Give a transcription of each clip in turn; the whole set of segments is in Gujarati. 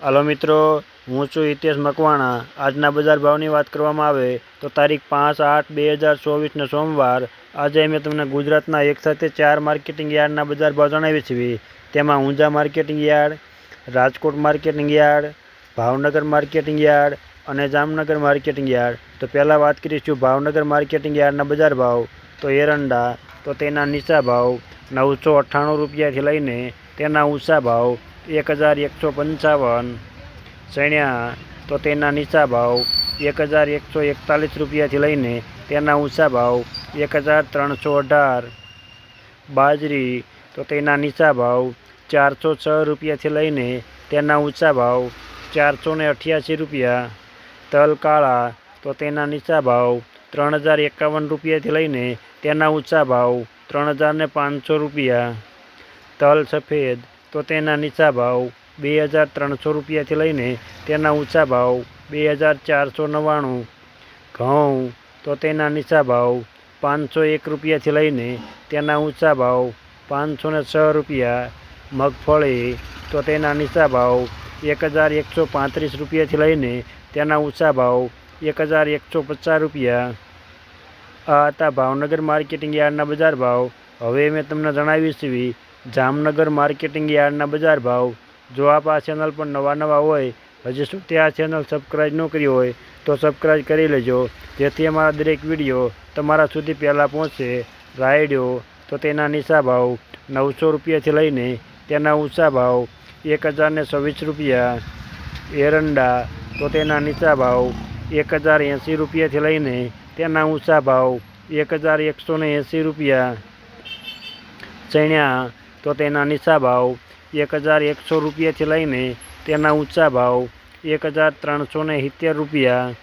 હાલો મિત્રો, હું છું હિતેશ મકવાણા. આજના બજાર ભાવની વાત કરવામાં આવે તો તારીખ પાંચ આઠ બે હજાર ચોવીસને સોમવાર. આજે મેં તમને ગુજરાતના એક સાથે ચાર માર્કેટિંગ યાર્ડના બજાર ભાવ જણાવી છીએ. તેમાં Unjha marketing yard, Rajkot marketing yard, Bhavnagar marketing yard અને જામનગર માર્કેટિંગ યાર્ડ. તો પહેલાં વાત કરીશું ભાવનગર માર્કેટિંગ યાર્ડના બજાર ભાવ. તો એરંડા, તો તેના નીચા ભાવ નવસો અઠ્ઠાણું રૂપિયાથી લઈને તેના ઊંચા ભાવ એક હજાર એકસો પંચાવન. ચણ્યા તો તેના નીચા ભાવ એક હજાર એકસો એકતાલીસ રૂપિયાથી લઈને તેના ઊંચા ભાવ એક હજાર ત્રણસો અઢાર. બાજરી, તો તેના નીચા ભાવ ચારસો છ રૂપિયાથી લઈને તેના ઊંચા ભાવ ચારસો ને અઠ્યાસી રૂપિયા. તલ કાળા, તો તેના નીચા ભાવ ત્રણ હજાર એકાવન રૂપિયાથી લઈને તેના ઊંચા ભાવ ત્રણ હજાર પાંચસો રૂપિયા. તલ સફેદ તો તેના નીચા ભાવ બે હજાર ત્રણસો રૂપિયાથી લઈને તેના ઊંચા ભાવ બે હજાર ચારસો નવ્વાણું. ઘઉં તો તેના નીચા ભાવ પાંચસો એક રૂપિયાથી લઈને તેના ઊંચા ભાવ પાંચસો ને છ રૂપિયા. મગફળી તો તેના નીચા ભાવ એક હજાર એકસો પાંત્રીસ રૂપિયાથી લઈને તેના ઊંચા ભાવ એક હજાર એકસો પચાસ રૂપિયા. આ હતા ભાવનગર માર્કેટિંગ યાર્ડના બજાર ભાવ. હવે મેં તમને જણાવીશ એવી જામનગર માર્કેટિંગ યાર્ડના બજાર ભાવ. જો આપ આ ચેનલ પર નવા નવા હોય, હજી સુધી આ ચેનલ સબસ્ક્રાઈબ ન કરી હોય, તો સબસ્ક્રાઈબ કરી લેજો. જેથી અમારા દરેક વીડિયો તમારા સુધી પહેલાં પહોંચે. રાયડ્યો તો તેના નીચા ભાવ નવસો રૂપિયાથી લઈને તેના ઊંચા ભાવ એક હજારને છવ્વીસ રૂપિયા. એરંડા, તો તેના નીચા ભાવ એક હજાર એંસી રૂપિયાથી લઈને તેના ઊંચા ભાવ એક હજાર એકસો એંસી રૂપિયા. ચણ્યા તો તેના નીચા ભાવ એક હજાર એકસો રૂપિયાથી લઈને તેના ઊંચા ભાવ એક હજાર ત્રણસો સિત્તેર રૂપિયા.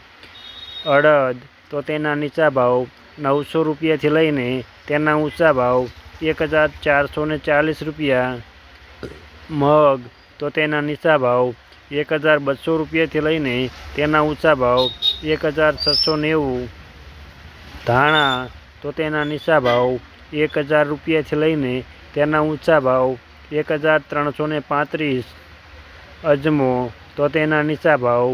અડદ તો તેના નીચા ભાવ નવસો રૂપિયાથી લઈને તેના ઊંચા ભાવ એક હજાર ચારસો ચાલીસ રૂપિયા. મગ તો તેના નીચા ભાવ એક હજાર બસો રૂપિયાથી લઈને તેના ઊંચા ભાવ એક હજાર છસો નેવું. ધાણા તો તેના નીચા ભાવ એક હજાર રૂપિયાથી લઈને તેના ઊંચા ભાવ એક હજાર ત્રણસો ને પાંત્રીસ. અજમો તો તેના નીચા ભાવ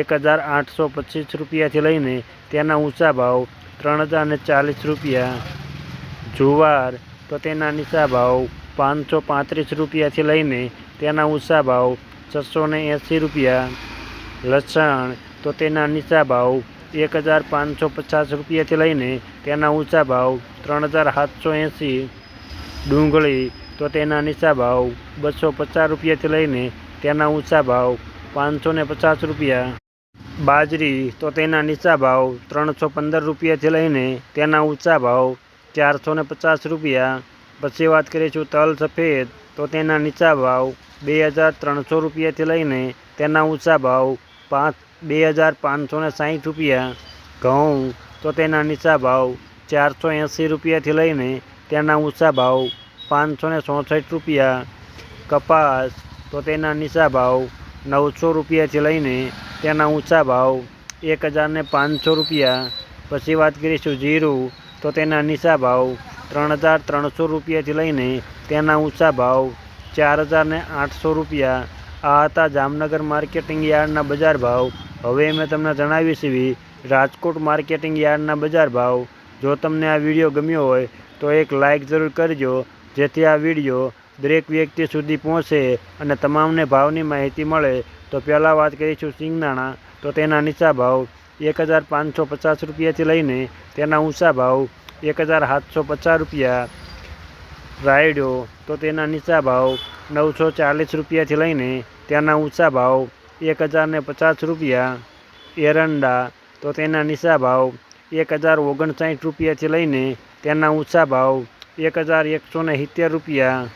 એક હજાર આઠસો પચીસ રૂપિયાથી લઈને તેના ઊંચા ભાવ ત્રણ હજાર ને ચાલીસ રૂપિયા. જુવાર તો તેના નીચા ભાવ પાંચસો પાંત્રીસ રૂપિયાથી લઈને તેના ઊંચા ભાવ છસો ને એંસી રૂપિયા. લસણ તો તેના નીચા ભાવ એક હજાર પાંચસો પચાસ રૂપિયાથી લઈને તેના ઊંચા ભાવ ત્રણ હજાર સાતસો એંસી. ડુંગળી, તો તેના નીચા ભાવ બસો પચાસ રૂપિયાથી લઈને તેના ઊંચા ભાવ પાંચસો ને પચાસ રૂપિયા. બાજરી, તો તેના નીચા ભાવ ત્રણસો પંદર રૂપિયાથી લઈને તેના ઊંચા ભાવ ચારસો ને પચાસ રૂપિયા. પછી વાત કરીશું તલ સફેદ, તો તેના નીચા ભાવ બે હજાર ત્રણસો રૂપિયાથી લઈને તેના ઊંચા ભાવ પાંચ, બે હજાર પાંચસો ને સાઠ રૂપિયા. ઘઉં, તો તેના નીચા ભાવ ચારસો એંસી રૂપિયાથી લઈને તેના ઊંચા ભાવ પાંચસો ને ચોસઠ રૂપિયા, કપાસ તો તેના નીચા ભાવ નવસો રૂપિયાથી લઈને તેના ઊંચા ભાવ એક હજારને પાંચસો રૂપિયા. પછી વાત કરીશું જીરું, તો તેના નીચા ભાવ ત્રણ હજાર ત્રણસો રૂપિયાથી લઈને તેના ઊંચા ભાવ ચાર હજારને આઠસો રૂપિયા. આ હતા જામનગર માર્કેટિંગ યાર્ડના બજાર ભાવ. હવે મેં તમને જણાવી છીએ રાજકોટ માર્કેટિંગ યાર્ડના બજાર ભાવ. જો તમને આ વીડિયો ગમ્યો હોય તો એક લાઇક જરૂર કરજો, જેથી આ વીડિયો દરેક વ્યક્તિ સુધી પહોંચે અને તમામને ભાવની માહિતી મળે. તો પહેલાં વાત કરીશું સિંગદાણા. તો તેના નીચા ભાવ એક હજાર પાંચસો પચાસ રૂપિયાથી લઈને તેના ઊંચા ભાવ એક હજાર સાતસો પચાસ રૂપિયા. રાયડો, તો તેના નીચા ભાવ નવસો ચાલીસ રૂપિયાથી લઈને તેના ઊંચા ભાવ એક હજાર ને પચાસ રૂપિયા. એરંડા, તો તેના નીચા ભાવ એક હજાર ઓગણસાઠ રૂપિયાથી લઈને તેના ઊંચા ભાવ એક હજાર એકસો ને સિત્તેર રૂપિયા.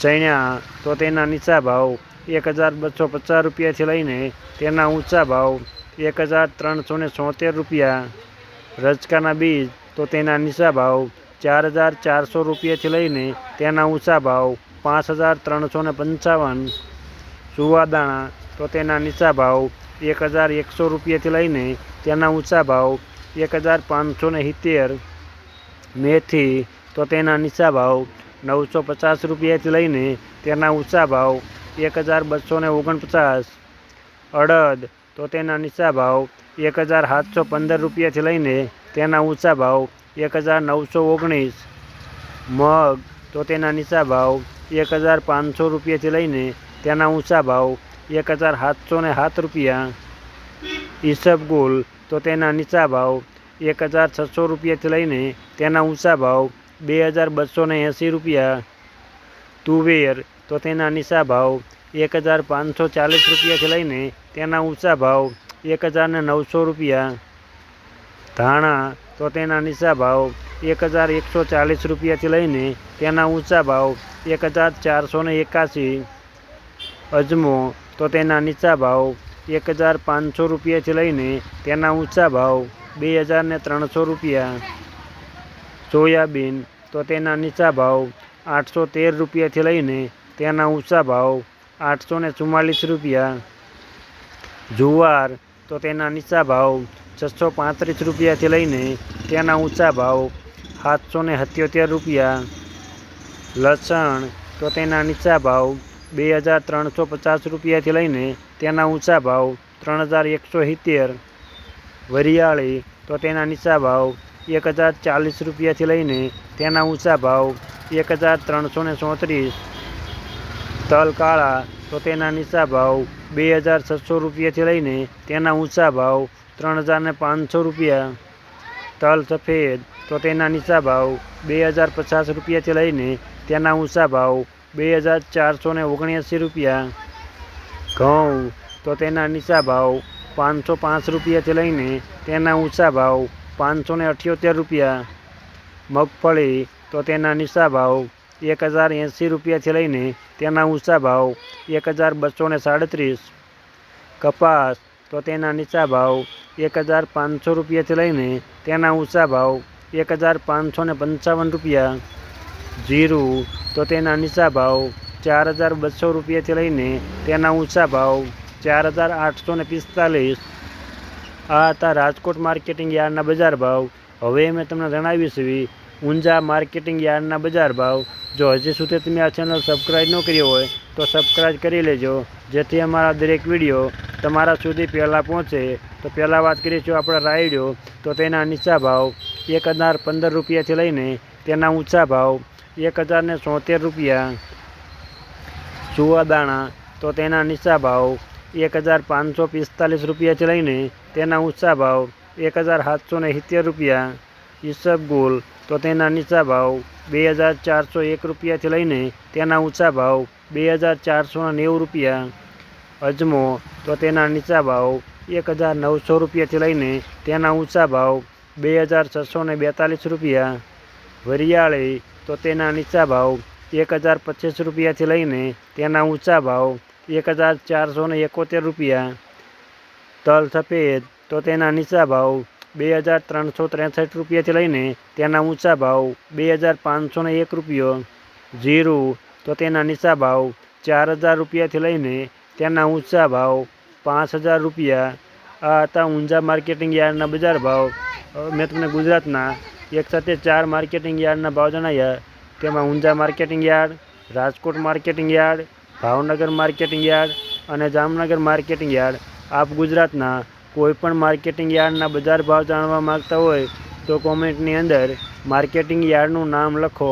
ચણ્યા તો તેના નીચા ભાવ એક હજાર બસો પચાસ રૂપિયાથી લઈને તેના ઊંચા ભાવ એક હજાર ત્રણસો ને છોતેર રૂપિયા. રજકાના બીજ તો તેના નીચા ભાવ ચાર હજાર ચારસો રૂપિયાથી લઈને તેના ઊંચા ભાવ પાંચ હજાર ત્રણસો ને પંચાવન. સુવાદાણા તો તેના નીચા ભાવ એક હજાર એકસો રૂપિયાથી લઈને તેના ઊંચા ભાવ એક હજાર પાંચસો ને સિત્તેર. મેથી, તો તેના નીચા ભાવ નવસો પચાસ રૂપિયાથી લઈને તેના ઊંચા ભાવ એક હજાર બસો ને ઓગણપચાસ. અડદ, તો તેના નીચા ભાવ એક હજાર સાતસો પંદર રૂપિયાથી લઈને તેના ઊંચા ભાવ એક હજાર નવસો ઓગણીસ. મગ, તો તેના નીચા ભાવ એક હજાર પાંચસો રૂપિયાથી લઈને તેના ઊંચા ભાવ એક હજાર સાતસો ને સાત રૂપિયા. ઈસબગુલ, તો તેના નીચા ભાવ એક હજાર છસો રૂપિયાથી લઈને તેના ઊંચા ભાવ બે હજાર બસો એંસી રૂપિયા. તુવેર, તો તેના નીચા ભાવ એક હજાર પાંચસો ચાલીસ રૂપિયાથી લઈને તેના ઊંચા ભાવ એક હજાર ને નવસો રૂપિયા. ધાણા, તો તેના નીચા ભાવ એક હજાર એકસો ચાલીસ રૂપિયાથી લઈને તેના ઊંચા ભાવ એક હજાર ચારસો એકાસી અજમો, તો તેના નીચા ભાવ એક હજાર પાંચસો રૂપિયાથી લઈને તેના ઊંચા ભાવ બે હજાર ને ત્રણસો રૂપિયા. સોયાબીન, તો તેના નીચા ભાવ આઠસો તેર રૂપિયાથી લઈને તેના ઊંચા ભાવ આઠસો ને ચુમ્માલીસ રૂપિયા. જુવાર, તો તેના નીચા ભાવ છસો પાંત્રીસ રૂપિયાથી લઈને તેના ઊંચા ભાવ સાતસો ને સત્યોતેર રૂપિયા. લસણ, તો તેના નીચા ભાવ બે હજાર ત્રણસો પચાસ રૂપિયાથી લઈને તેના ઊંચા ભાવ ત્રણ હજાર એકસો સિત્તેર. વરિયાળી, તો તેના નીચા ભાવ એક હજાર ચાલીસ રૂપિયાથી લઈને તેના ઊંચા ભાવ એક હજાર ત્રણસો ને ચોત્રીસ. તલ કાળા, તો તેના નીચા ભાવ બે હજાર છસો રૂપિયાથી લઈને તેના ઊંચા ભાવ ત્રણ હજાર ને પાંચસો રૂપિયા. તલ સફેદ, તો તેના નીચા ભાવ બે હજાર પચાસ રૂપિયાથી લઈને તેના ઊંચા ભાવ બે હજાર ચારસો ને ઓગણ્યાસી રૂપિયા. ઘઉં, તો તેના નીચા ભાવ પાંચસો પાંચ રૂપિયાથી લઈને તેના ઊંચા ભાવ પાંચસો ને અઠ્યોતેર રૂપિયા. મગફળી તો તેના નીચા ભાવ એક હજાર એંસી રૂપિયાથી લઈને તેના ઊંચા ભાવ એક હજાર બસો ને સાડત્રીસ. કપાસ તો તેના નીચા ભાવ એક હજાર પાંચસો રૂપિયાથી લઈને તેના ઊંચા ભાવ એક હજાર પાંચસો ને પંચાવન રૂપિયા. જીરું તો તેના નીચા ભાવ ચાર હજાર બસો રૂપિયાથી લઈને તેના ઊંચા ભાવ ચાર હજાર આઠસો ને પિસ્તાલીસ. આ હતા રાજકોટ માર્કેટિંગ યાર્ડના બજાર ભાવ. હવે મેં તમને જણાવીશ ઊંઝા માર્કેટિંગ યાર્ડના બજાર ભાવ. જો હજી સુધી તમે આ ચેનલ સબસ્ક્રાઈબ ન કર્યો હોય, તો સબસ્ક્રાઈબ કરી લેજો. જેથી અમારા દરેક વીડિયો તમારા સુધી પહેલાં પહોંચે. તો પહેલાં વાત કરીશું આપણે રાયડો. તો તેના નીચા ભાવ એક હજાર પંદર રૂપિયાથી લઈને તેના ઊંચા ભાવ એક હજારને રૂપિયા. સુવાદાણા તો તેના નીચા ભાવ એક હજાર પાંચસો પિસ્તાલીસ રૂપિયાથી લઈને તેના ઊંચા ભાવ એક હજાર સાતસો ને સિત્તેર રૂપિયા. ઈસબગુલ તો તેના નીચા ભાવ બે હજાર ચારસો એક રૂપિયાથી લઈને તેના ઊંચા ભાવ બે હજાર ચારસો નેવું રૂપિયા. અજમો તો તેના નીચા ભાવ એક હજાર નવસો રૂપિયાથી લઈને તેના ઊંચા ભાવ બે હજાર છસો ને બેતાલીસ રૂપિયા. વરિયાળી તો તેના નીચા ભાવ એક હજાર પચીસ રૂપિયાથી લઈને તેના ઊંચા ભાવ એક હજાર ચારસો ને એકોતેર રૂપિયા. તલ સફેદ, તો તેના નીચા ભાવ બે હજાર ત્રણસો ત્રેસઠ રૂપિયાથી લઈને તેના ઊંચા ભાવ બે હજાર પાંચસો ને એક રૂપિયો. જીરું તો તેના નીચા ભાવ ચાર હજાર રૂપિયાથી લઈને તેના ઊંચા ભાવ પાંચ હજાર રૂપિયા. આ હતા ઊંઝા માર્કેટિંગ યાર્ડના બજાર ભાવ. મેં તમને ગુજરાતના એક સાથે ચાર માર્કેટિંગ યાર્ડના ભાવ જણાવ્યા તેમાં Unjha marketing yard, Rajkot marketing yard Bhavnagar marketing yard અને જામનગર માર્કેટિંગ યાર્ડ. આપ ગુજરાતના કોઈપણ માર્કેટિંગ યાર્ડના બજાર ભાવ જાણવા માગતા હોય તો કોમેન્ટની અંદર માર્કેટિંગ યાર્ડનું નામ લખો.